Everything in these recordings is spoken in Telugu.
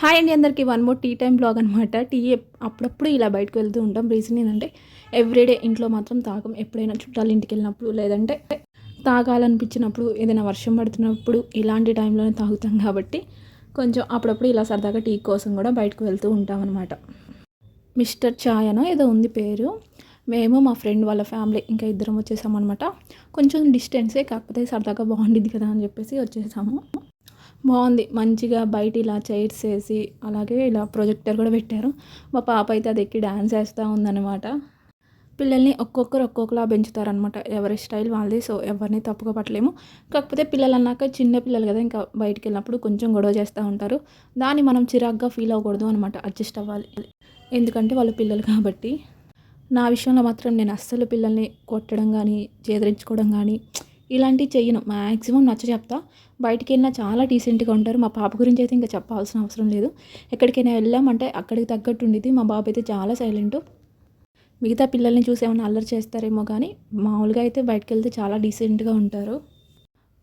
హాయ్ అండి అందరికీ. One more tea time blog అనమాట టీ అప్పుడప్పుడు ఇలా బయటకు వెళ్తూ ఉంటాం. రీజన్ ఏంటంటే ఎవ్రీడే ఇంట్లో మాత్రం తాగం. ఎప్పుడైనా చుట్టాల ఇంటికి వెళ్ళినప్పుడు లేదంటే తాగాలనిపించినప్పుడు ఏదైనా వర్షం పడుతున్నప్పుడు ఇలాంటి టైంలోనే తాగుతాం కాబట్టి కొంచెం అప్పుడప్పుడు ఇలా సరదాగా టీ కోసం కూడా బయటకు వెళ్తూ ఉంటాం అనమాట మిస్టర్ ఛాయ్ అనో ఏదో ఉంది పేరు. మేము మా ఫ్రెండ్ వాళ్ళ ఫ్యామిలీ ఇంకా ఇద్దరం వచ్చేసామన్నమాట కొంచెం డిస్టెన్సే కాకపోతే సరదాగా బాగుండిద్ది కదా అని చెప్పేసి వచ్చేసాము. బాగుంది. మంచిగా బయట ఇలా చైర్స్ వేసి అలాగే ఇలా ప్రొజెక్టర్ కూడా పెట్టారు. మా పాప అయితే అది ఎక్కి డ్యాన్స్ వేస్తూ ఉందన్నమాట. పిల్లల్ని ఒక్కొక్కరు ఒక్కొక్కలా పెంచుతారనమాట ఎవరి స్టైల్ వాళ్ళది సో ఎవరిని తప్పుగా పట్టలేము. కాకపోతే పిల్లలు అన్నాక చిన్న పిల్లలు కదా ఇంకా బయటికి వెళ్ళినప్పుడు కొంచెం గొడవ చేస్తూ ఉంటారు. దాన్ని మనం చిరాగ్గా ఫీల్ అవ్వకూడదు అనమాట అడ్జస్ట్ అవ్వాలి. ఎందుకంటే వాళ్ళు పిల్లలు కాబట్టి. నా విషయంలో మాత్రం నేను అస్సలు పిల్లల్ని కొట్టడం కానీ చేదరించుకోవడం కానీ ఇలాంటివి చెయ్యను. మ్యాక్సిమం నచ్చ చెప్తా. బయటికి వెళ్ళినా చాలా డీసెంట్గా ఉంటారు. మా పాప గురించి అయితే ఇంకా చెప్పాల్సిన అవసరం లేదు. ఎక్కడికైనా వెళ్ళామంటే అక్కడికి తగ్గట్టు ఉండేది మా బాబు అయితే చాలా సైలెంట్. మిగతా పిల్లల్ని చూసి ఏమైనా అల్లరి చేస్తారేమో కానీ మామూలుగా అయితే బయటకు వెళ్తే చాలా డీసెంట్గా ఉంటారు.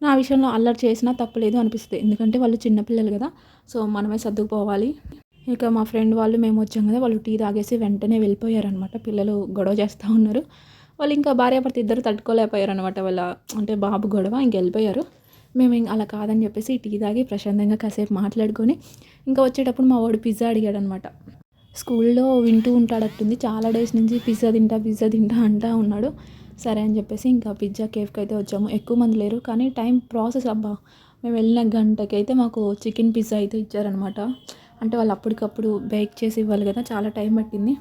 నా విషయంలో అల్లరి చేసినా తప్పలేదు అనిపిస్తుంది. ఎందుకంటే వాళ్ళు చిన్నపిల్లలు కదా. సో మనమే సర్దుకుపోవాలి. ఇక మా ఫ్రెండ్ వాళ్ళు మేము వచ్చాం కదా. వాళ్ళు టీ తాగేసి వెంటనే వెళ్ళిపోయారనమాట పిల్లలు గొడవ చేస్తూ ఉన్నారు. వాళ్ళు ఇంకా భార్యాభర్త ఇద్దరు తట్టుకోలేకపోయారు అనమాట వాళ్ళ అంటే బాబు గొడవ ఇంక వెళ్ళిపోయారు. మేము ఇంక అలా కాదని చెప్పేసి టీ తాగి ప్రశాంతంగా కాసేపు మాట్లాడుకొని ఇంకా వచ్చేటప్పుడు మా వాడు పిజ్జా అడిగాడు అనమాట స్కూల్లో వింటూ ఉంటాడట్టుంది చాలా డేస్ నుంచి పిజ్జా తింటా పిజ్జా తింటా అంటా ఉన్నాడు. సరే అని చెప్పేసి ఇంకా పిజ్జా కేఫ్కి అయితే వచ్చాము. ఎక్కువ మంది లేరు కానీ టైం ప్రాసెస్ అబ్బా. మేము వెళ్ళిన గంటకి అయితే మాకు చికెన్ పిజ్జా అయితే ఇచ్చారనమాట అంటే వాళ్ళు అప్పటికప్పుడు బేక్ చేసి ఇవ్వాలి కదా చాలా టైం పట్టింది.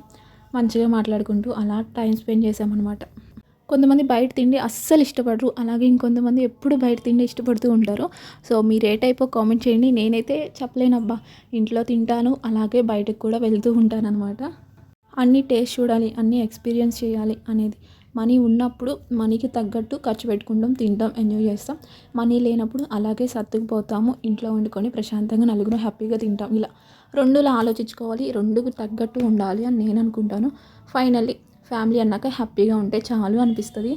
మంచిగా మాట్లాడుకుంటూ అలా టైం స్పెండ్ చేసామన్నమాట కొంతమంది బయట తిండి అస్సలు ఇష్టపడరు అలాగే ఇంకొంతమంది ఎప్పుడు బయట తిండి ఇష్టపడుతూ ఉంటారు. సో మీరు ఏ టైప్ కామెంట్ చేయండి నేనైతే చెప్పలేనబ్బా. ఇంట్లో తింటాను అలాగే బయటకు కూడా వెళ్తూ ఉంటాను అన్నీ టేస్ట్ చూడాలి అన్నీ ఎక్స్పీరియన్స్ చేయాలి అనేది. మనీ ఉన్నప్పుడు మనీకి తగ్గట్టు ఖర్చు పెట్టుకుంటాం తింటాం ఎంజాయ్ చేస్తాం. మనీ లేనప్పుడు అలాగే సర్దుకుపోతాము ఇంట్లో వండుకొని ప్రశాంతంగా నలుగురు హ్యాపీగా తింటాం ఇలా. రెండులా ఆలోచించుకోవాలి రెండుకు తగ్గట్టు ఉండాలి అని నేను అనుకుంటాను. ఫైనల్లీ ఫ్యామిలీ అన్నాక హ్యాపీగా ఉంటే చాలు అనిపిస్తుంది.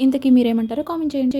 ఇంతకీ మీరేమంటారో కామెంట్ చేయండి.